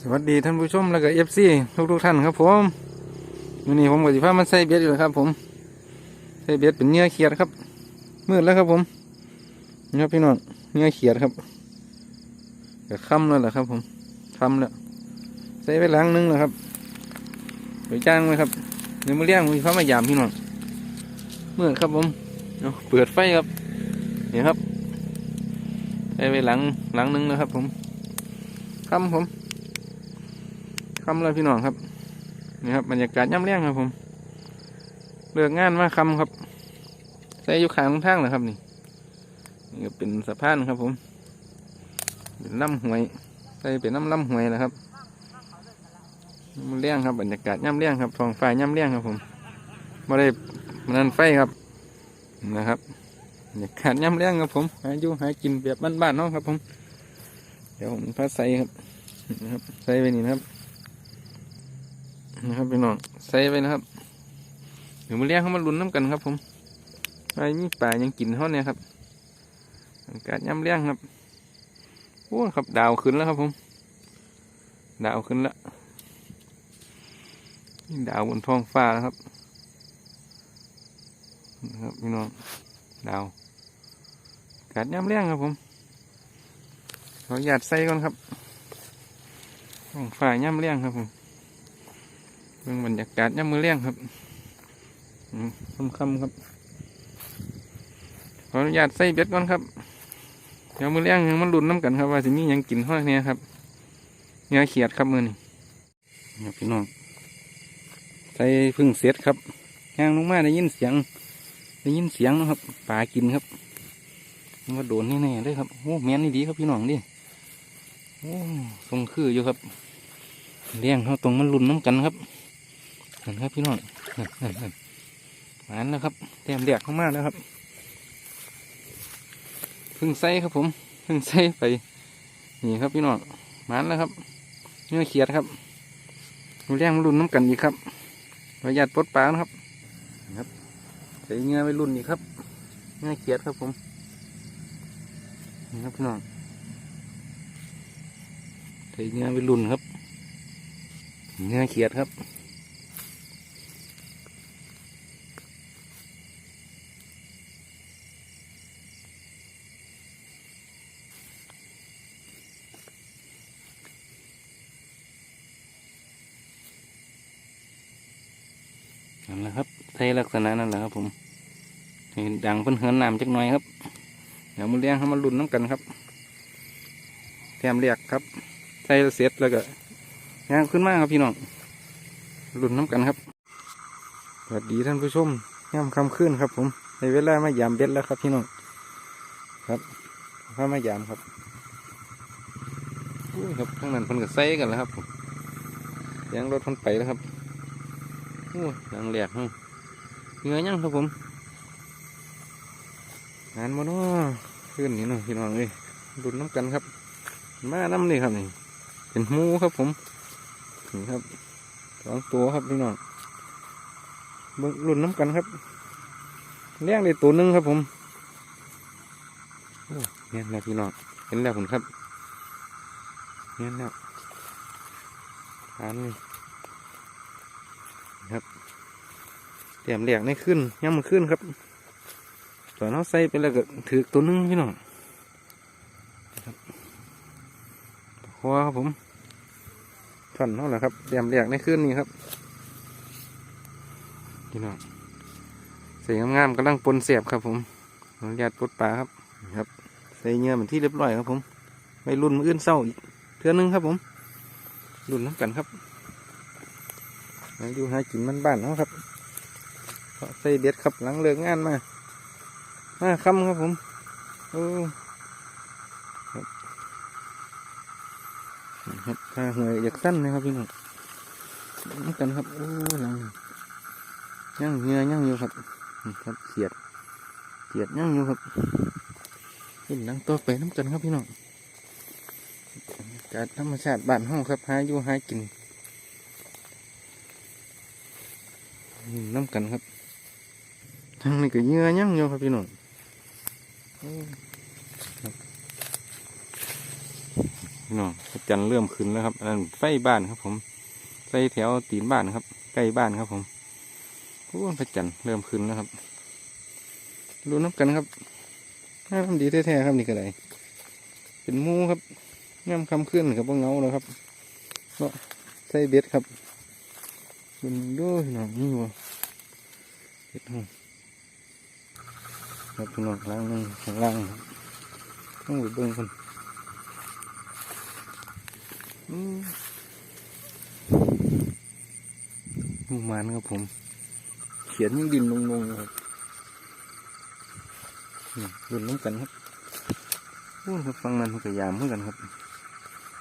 สวัสดีท่านผู้ชมแล้วก็เอฟซีทุกทุกๆท่านครับผมวันนี้ผมกับสิพามันใส่เบ็ดอยู่ครับ ผมใส่เบ็ดเป็นเนื้อเขียดครับมืดแล้วครับผมนี่ครับพี่น้องเนื้อเขียดครับก็ค่ำแล้วแหละครับ ผมค่ำแล้วใส่ไปหลังนึงแล้วครับไปจ้างไว้ครับเดี๋ยวมาเลี้ยงมีฟ้ามายามพี่น้องมืดครับผมเอาเปิดไฟครับนี่ครับใส่ไปหลังหลังนึงแล้วครับ ผมค่ำผม คำเลยพี่น้องครับนี่ครับบรรยากาศย่ำเลี้ยงครับผมเลือกงานมาคำครับ ใส่อยู่ขางทางนะครับนี่นี่ก็เป็นสะพานครับผม เป็นลำห้วยใส่เป็นน้ำลำห้วยนะครับย่ำเลี้ยงครับบรรยากาศย่ำเลี้ยงครับท้องฟ้าย่ำเลี้ยงครับผมไม่ได้มันไฟครับนะครับบรรยากาศย่ำเลี้ยงครับผมหาอยู่หากินแบบบ้านๆเนาะครับผมเดี๋ยวผมพาใส่ครับนะครับ ใส่ไปนี่นะครับ นะครับพี่น้องใส่ไปนะครับเดี๋ยวมาเลี้ยงเขามาลุ้นน้ำกันครับ ผมไอ้มีป่ายังกินเขาเนี่ยครับอากาศย่ำเลี้ยงครับโอ้ครับดาวขึ้นแล้วครับผม ดาวขึ้นแล้วดาวบนท้องฟ้าแล้วครับนะครับพี่น้องดาวกาศย่ำเลี้ยงครับผมขออนุญาตใส่ก่อนครับท้องฟ้าย่ำเลี้ยงครับผม เรื่องบรรยากาศย่ำมือเลี้ยงครับค่ำๆครับ ขออนุญาตใส่เบ็ดก่อนครับ เดี๋ยวมือเลี้ยงยังมันหลุนน้ำกันครับว่าสิมียังกินห้อยเนี่ยครับ เนื้อเขียดครับมือนี่นี่พี่น้อง ใส่พึ่งเสร็จครับย่างลงมาได้ยินเสียง ได้ยินเสียงนะครับปลากินครับมันมาโดนแน่ๆเลยครับ โอ้แม่นนี่ดีครับพี่น้องดิ โอ้ทรงคืออยู่ครับเลี้ยงเขาตรงมันรุนน้ำกันครับ เห็นครับพี่น้องนั่นนั่นนั่นหวานแล้วครับแต้มเดียกเข้ามาแล้วครับเพึ่งใส่ครับผมเพึ่งใส่ไปนี่ครับพี่น้องหวานแล้วครับเนื้อเขียดครับเลี้ยงมันรุนน้ำกันอีกครับประหยัดปลดปลานะครับนะครับใส่เนื้อไปรุนอีกครับเนื้อเขียดครับผมนี่ครับพี่น้องใส่เนื้อไปรุนครับเนื้อเขียดครับ นั่นแหละครับใช้ลักษณะนั่นแหละครับ ผมดังเพิ่นเหินน้ำจักหน่อยครับเดี๋ยวมาเลี้ยงให้มันรุนน้ำกันครับแถมเรียกครับใส่เสร็จแล้วก็ย่างขึ้นมากครับพี่น้องรุ่นน้ำกันครับสวัสดีท่านผู้ชมย่ำคำขึ้นครับ ผมในเวลามายามเบ็ดแล้วครับพี่น้องครับข้ามายามครับอุ้ยครับข้างนั้นเพิ่นก็ใส่กันแล้วครับผมเสียงรถเพิ่นไปแล้วครับโอ้ยังแหลกเนาะ เหงื่อยังครับผมงานมาเนาะขึ้นนี่เนาะพี่น้องเอ้ยรุ่นน้ำกันครับ มาน้ำนี่ครับนี่เป็นหมูครับผมนี่ครับสองตัวครับพี่น้องเบิ่งรุ่นน้ำกันครับเลี้ยงได้ตัวหนึ่งครับผมเนี่ยแล้วพี่น้องเห็นแล้วผมครับเนี่ยแล้วทานนี่ครับ เตรียมเลี้ยงในขึ้นย่ำมันขึ้นครับตอนเราใส่ไปแล้วก็ถือตัวหนึงพี่น้องครับคอครับผมท่อนเท่าไหร่ครับเตรียมเรียกในคืนนี้ครับพี่น้องใส่งามๆกำลังปนเสียบครับผมอนุญาตปลดปลาครับนะครับใส่เงื่อเหมือนที่เรียบร้อยครับผมไปรุ่นมืออื่นเศร้าอีกเทือนึงครับผมรุ่นน้ำกันครับมาอยู่หากินมันบ้านเนาะครับ ใส่เบ็ดครับหลังเลิกงานมามาค่ำครับผมโอ้ครับถ้าหวยอยากสั้นนะครับพี่น้องน้ำกันครับโอ้หลังย่างเนื้อย่างอยู่ครับครับเสียดเสียดย่างอยู่ครับขึ้นหลังตัวไปน้ำกันครับพี่น้องบรรยากาศธรรมชาติบ้านห้องครับหาอยู่หากินน้ำกันครับ นี้ก็เนื้อย่างอยู่ครับพี่น้องพี่น้องพระจันเริ่มขึ้นแล้วครับอันนั้นไฟบ้านครับ ผมไฟแถวตีนบ้านครับ ใกล้บ้านครับ ผมโอ้พระจันเริ่มขึ้นแล้วครับดูน้ำกันครับน่าทำดีแท้ๆครับนี่ก็ได้เป็นมูครับย่ำคำขึ้นครับว่าเงาแล้วครับเนาะใส่เบ็ดครับมันด้วยหนอนี่วะเบ็ดห้อง ครับพี่น้องล้างนึงข้างล่างต้องไปเบิ้งคนมหมูมันครับผม เขียนยังดินลงๆครับนี่รุ่นน้ำกันครับโอ้ครับฟังนั้นก็ยามเหมือนกันครับ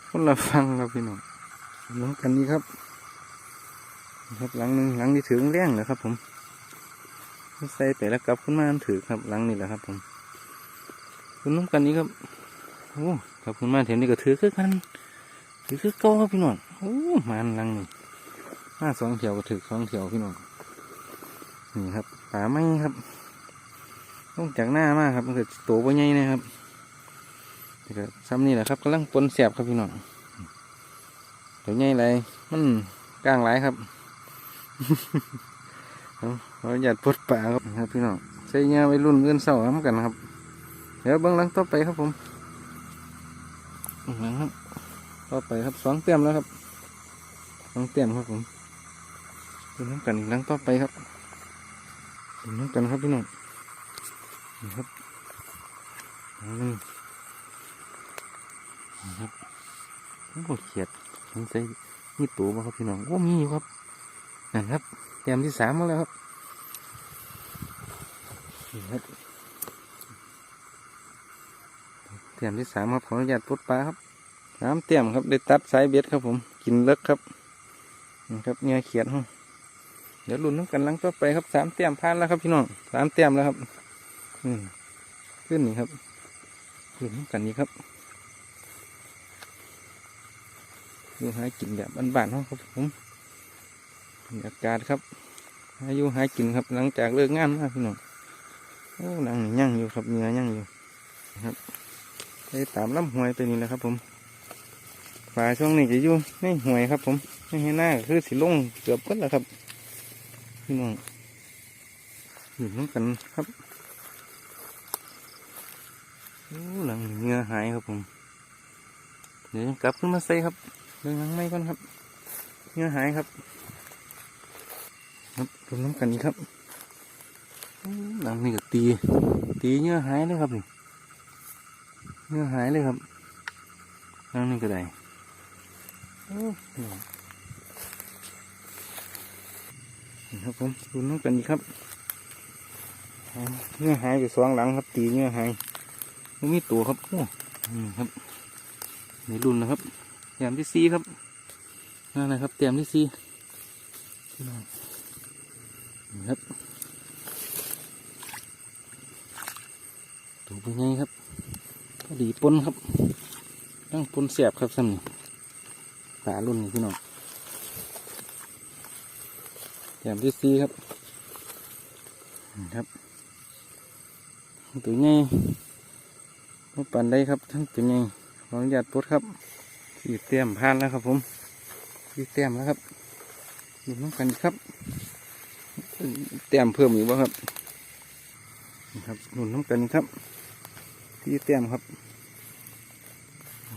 คนละฟังครับพี่น้องน้ำกันนี้ครับ ครับหลังหนึ่งหลังที่ถือแรงนะครับผม ใส่ไปแล้วกลับขึ้นมาถือครับหลังนี่แหละครับ ผมคุณน้ำกันนี้ครับโอ้ครับขึ้นมาเถียนี้ก็ถือคือกันถือคือก้าครับพี่น้องโอ้มันหลังนี่หน้าสองเถียวก็ถือสองเถียวพี่น้องนี่ครับป่าไม้ครับต้องจากหน้ามากครับมันเกิดโตวใหญ่นะครับนี่ก็ซ้ำนี่แหละครับกำลังปนเสียบครับพี่น้องเดี๋ยวใหญ่ไรมันกลางหลครับ เอาเราอยากพดป่าครับครับพี่น้องใส่เงี้ยไว้รุ่นเงินเสาร์น้ำกันครับ เดี๋ยวเบิ้งหลังต่อไปครับผมเบิ่งหลังครับต่อไปครับสองเต็มแล้วครับสองเต็มครับผมดูน้ำกันหลังต่อไปครับดูน้ำกันครับพี่น้องนี่ครับหลังหนึงนี่ครับโอ้เขียดสงสัยมีตัวบ่ครับพี่น้องโอ้มีอยู่ครับนั่นครับ เต็มที่สามมาแล้วครับเตรียมที่สามครับขออนุญาตปลดปลาครับน้ำเตรียมครับได้ตัดสายเบ็ดครับผม กินเลิกครับนี่ครับเงี้ยเขียดห้องเดี๋ยวลุ้นน้ำกันลังต่อไปครับสามเตรียมพานแล้วครับพี่น้องสามเตรียมแล้วครับอืมขึ้นนี่ครับลุ้นน้ำกันนี้ครับดูหากินแบบบ้านๆห้องครับผม บรรยากาศครับอายุหายกินครับหลังจากเลิกงานมาพี่น้องโอ้หนังยั่งอยู่ครับเนื้อยั่งอยู่ครับไปตามลำห้วยไปนี่แหละครับ ผมฝาช่วงนี้จะอยู่ในห้วยครับ ผมไม่ให้หน้าคือสิลงเกือบเพิ่นแล้วครับพี่น้องอยู่น้ำกันครับโอ้หลังเงือหายครับผม เดี๋ยวกลับขึ้นมาใส่ครับเรื่องหลังไม่ก่อนครับเงือหายครับ รับรวมน้ำกันนี้ครับโอ้หลังนี่ก็ตี ตีเหงือหายเลยครับนี่เนื้อหายเลยครับนั่งนี่ก็ได้โอ้นี่ครับผมดูน้องกันอีกครับเนื้อหายไปสองหลังครับ ตีเนื้อหายไม่มีตัวครับโอ้นี่ครับในรุ่นนะครับเตรียมที่ซีครับนั่นนะครับเตรียมที่ซีนี่ ครับตัวเป็นไงครับพอดีปนครับตั้งปนเสียบครับซ้ำนี่ฝารุ่นนี้พี่น้องแถมที่ซีครับครับตัวใหญ่มาปั่นได้ครับทั้งตัวใหญ่ขออนุญาตปลดครับสีเต็มพานแล้วครับผมสีเต็มแล้วครับดูน้ำกันครับ เต็มเพิ่มอีกบ่ครับนะครับดูน้ำกันอีกครับที่เต็มครับ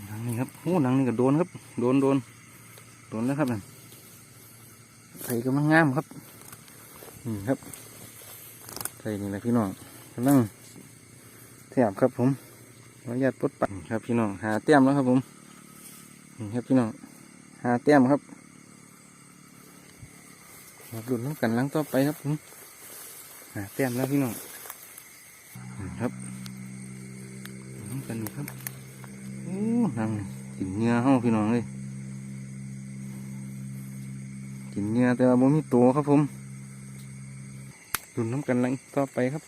หลังนี้ครับโอ้หลังนี้ก็โดนครับ โดนโดนโดนแล้วครับนั่นใส่กำลังงามครับนี่ครับใส่นี่แหละพี่น้องกำลังแถบครับผมขออนุญาตปดปั่นครับพี่น้องหาเต็มแล้วครับผมนี่ครับพี่น้องหาเต็มครับ มาดูน้ำกันหลังต่อไปครับผมหาเต็มแล้วพี่น้องครับน้ำกันครับโอ้นังกินเนื้อเฮาพี่น้องเลยกินเนื้อแต่ว่าบ่มีตัวครับผมดุนน้ำกันลังต่อไปครับ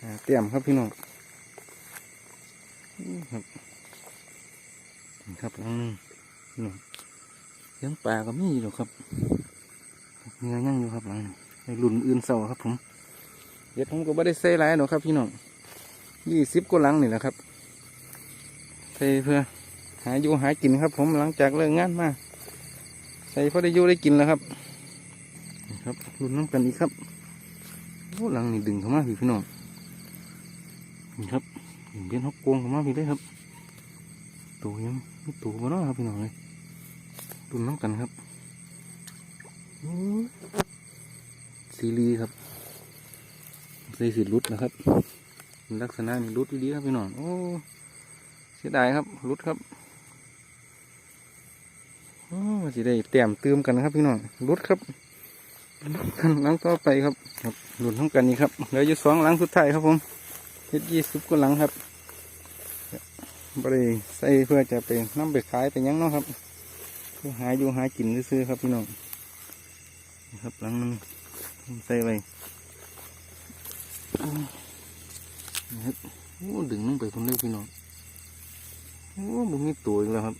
หาเตรียมครับพี่น้องครับครับลังนึงพี่น้องเลี้ยงปลาก็มีอยู่ครับ เนื้อยังอยู่ครับหลังนี้ไอ้รุ่นอื่นเศร้าครับ ผมเดี๋ยวผมก็ไม่ได้ใส่หลายหรอกครับพี่น้องยี่สิบกว่าหลังนี่แหละครับใส่เพื่อ หาอยู่หากินครับ ผมหลังจากเลิกงานมาใส่พอได้อยู่ได้กินแล้วครับครับรุ่นน้ำกันอีกครับโอ้หลังนี่ดึงเข้ามาพี่พี่น้องนี่ครับเบี้ยนฮอกโกงเข้ามาพี่เลยครับตัวยังตัวบ่เนาะครับพี่น้องเลยรุ่นน้ำกันครับ ซีรีส์ครับใส่สิรุดนะครับ ลักษณะนี่รุดดีครับพี่น้องโอ้เสียดายครับรุดครับโอ้สิได้เตรียมเติมกันนะครับพี่น้องรุดครับหลังต่อไปครับครับรุดทั้งกันนี่ครับเหลืออยู่สองหลังสุดท้ายครับผมเฮ็ดยี่สิบกว่าหลังครับบริใส่เพื่อจะไปนำไปขายไปยังเนาะครับหาอยู่หากินซื้อครับพี่น้อง ครับหลังนึงใส่ไว้นะครับโอ้ดึงลงไปคนเล็กพี่น้องโอ้บุมีตัวอีกแล้วครับ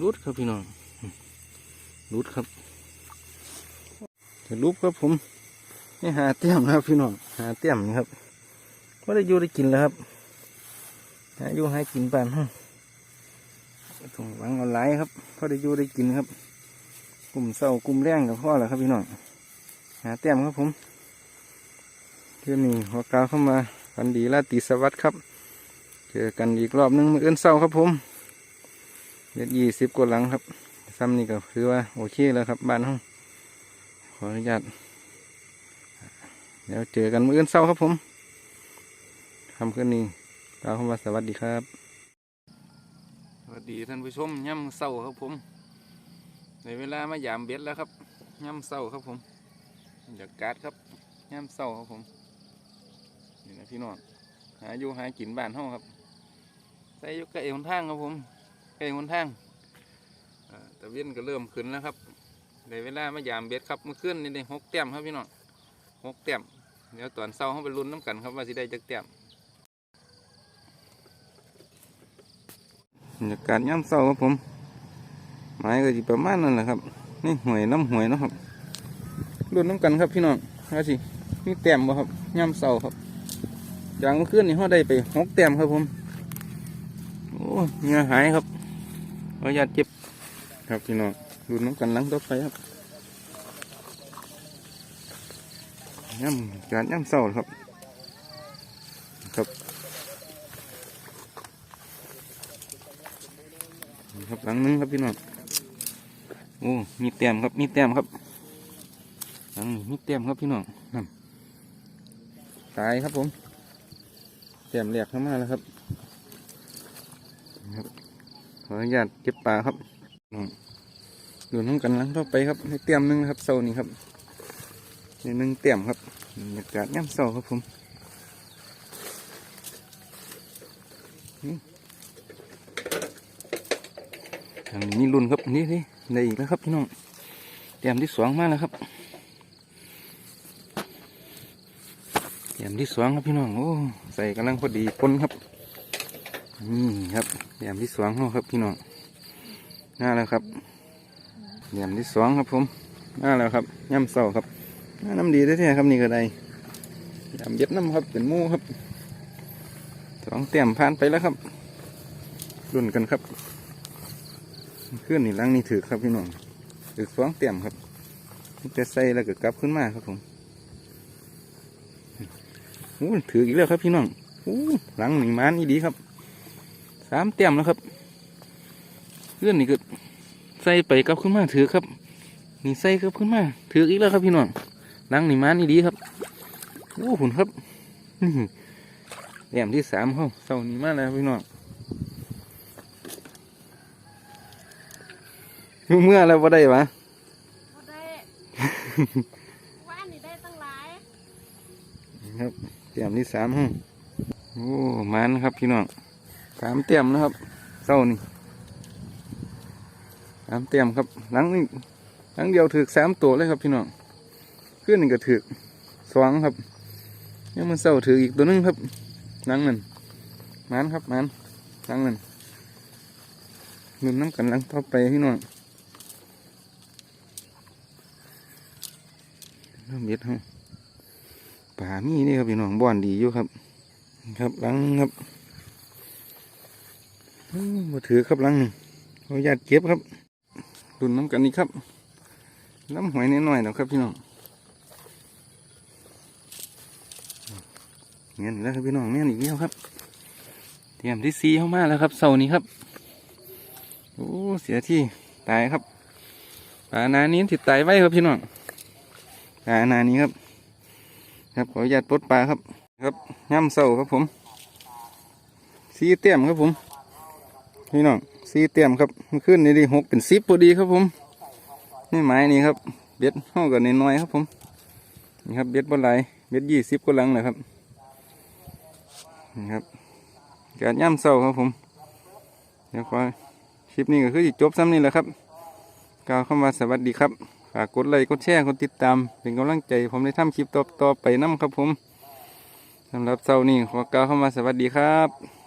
รุดครับพี่น้องรุดครับจะรูปครับผมนี่หาเตี้ยมนะครับพี่น้องหาเตี้ยมนี่ครับก็ได้อยู่ได้กินแล้วครับหาอยู่ให้กินปานห้องถุงหวังเอาไลายครับก็ได้อยู่ได้กินครับ กลุ่มเศร้ากลุ่มแรงกับพ่อแหละครับพี่น้องหาเตี้ยมครับผมเที่ยวนี้หัวกาวเข้ามากันดีลาตีสวัสดิ์ครับ เจอกันอีกรอบหนึงมื้ออื่นเศร้าครับผมเด็ดยี่สิบกว่าหลังครับซ้ำนี่ก็คือว่าโอเคแล้วครับบ้านห้องขออนุญาตเดี๋ยวเจอกันมื้ออื่นเศร้าครับผมทำขึ้นนี้กาวเข้ามาสวัสดีครับ สวัสดีท่านผู้ชมย่ำเศร้าครับผม ในเวลามายามเบ็ดแล้วครับย่ำเศร้าครับผมบรรยากาศครับย่ำเศร้าครับผมนี่นะพี่น้องหาอยู่หากินบ้านเฮาครับใส่ยุกไก่หนทางครับผมไก่หนทางแต่เวียนก็เริ่มขึ้นแล้วครับในเวลามายามเบ็ดครับเมื่อคืนนี่ได้หกแต้มครับพี่น้องหกแต้มเดี๋ยวตอนเช้าเขาไปลุ้นน้ำกันครับว่าสิได้จักแต้มบรรยากาศย่ำเช้าครับผม หมายก็จะประมาณนั้นแหละครับนี่หวยน้ำหวยนะครับลุ้นน้ำกันครับพี่น้องว่าสิมีแต้มบ่ครับย่ำเช้าครับอย่างเมื่อคืนนี่เขาได้ไปหกแต้มครับผมโอ้เนื้อหายครับขออนุญาตเจ็บครับพี่น้องดูน้ำกันหลังต่อไปครับย่ำการย่ำเศร้าครับ ครับครับหลังหนึงครับพี่น้อง โอ้ มีแต้มครับ มีแต้มครับหลังนี้มีแต้มครับพี่น้องนั่นตายครับผมเตรียมเรียกเข้ามาแล้วครับขออนุญาตเก็บปลาครับน้องดูน้องกันลังต่อไปครับให้เตรียมหนึงครับเสานี้ครับในหนึ่งเตรียมครับบรรยากาศย่ำเสาครับผมทางนี้มีรุ่นครับนี่นี่ ในอีกแล้วครับพี่น้องเตรียมที่สองมากแล้วครับเตรียมที่สองครับพี่น้องโอ้ใส่กำลังพอดีปนครับนี่ครับเตรียมที่สองครับพี่น้องน่าแล้วครับเตรียมที่สองครับผมน่าแล้วครับย่ำเสาครับน้ำดีแท้ๆครับนี่ก็ได้ยำเย็ดน้ำครับเป็นมูครับสองเตรียมผ่านไปแล้วครับรุ่นกันครับ ขึ้นนี่ลังนี่ถือครับพี่น้องถือสองเตรียมครับจะใส่แล้วก็กลับขึ้นมาครับผมโอ้ถืออีกแล้วครับพี่น้องโอ้หลังหนึ่งม้านนี่ดีครับสามเต็มแล้วครับเพื่อนนี่ก็ใส่ไปกลับขึ้นมาถือครับ นี่ใส่กลับขึ้นมาถืออีกแล้วครับพี่น้องหลังหนึ่งม้านนี่ดีครับโอ้หุ่นครับนี่แหลมที่สามเขาเศร้านี่มากเลยครับพี่น้อง เมื่อแล้วว่าได้ปะบ่ได้ว่าอันนี้ได้ตั้งหลายครับเตรียมที่สามห้องโอ้มันครับพี่น้องสามเตรียมนะครับเศร้านี่สามเตรียมครับหลังนี่หลังเดียวถือสามตัวเลยครับพี่น้องขึ้นนี่ก็ถือสองครับยังมันเศร้าถืออีกตัวหนึงครับหลังนั่นมันครับมันหลังนั่นนุ่นน้ำกันหลังต่อไปพี่น้อง เริ่มเบ็ดห้องป่ามีนี่ครับพี่น้องบ่อนดีอยู่ครับ ครับหลังครับมบ่ถือครับหลังนี่ขออนุญาตเก็บครับดุนน้ำกันนี่ครับน้ำหอยน้อยนะครับพี่น้องเงี้ยแล้วครับพี่น้องแม่นอีกแล้วครับ เตรียมที่ซีเข้ามาแล้วครับเสาร์นี้ครับโอ้เสียที่ตายครับปลานานี้ติดตายไว้ครับพี่น้อง ปลานานี้ครับ ครับขออนุญาตปลดปลาครับ ครับย่ำเสาครับผมซีเต็มครับผมพี่น้องซีเต็มครับมันขึ้นนี่ดีหกเป็นสิบพอดีครับผมนี่ไม้นี่ครับเบ็ดห้องกันน้อยครับผมนี่ครับเบ็ดบนไหลเบ็ดยี่สิบก็ลังเลยครับนี่ครับการย่ำเสาครับผมเดี๋ยวขอคลิปนี้ก็คือจบซ้ำนี่แหละครับกล่าวคำว่าสวัสดีครับ ฝากกดไลค์กดแชร์กดติดตาม เป็นกำลังใจ ผมได้ทำคลิปต่อๆไปน้ำครับผมสำหรับเซานี่ขอกล่าวคำว่าสวัสดีครับ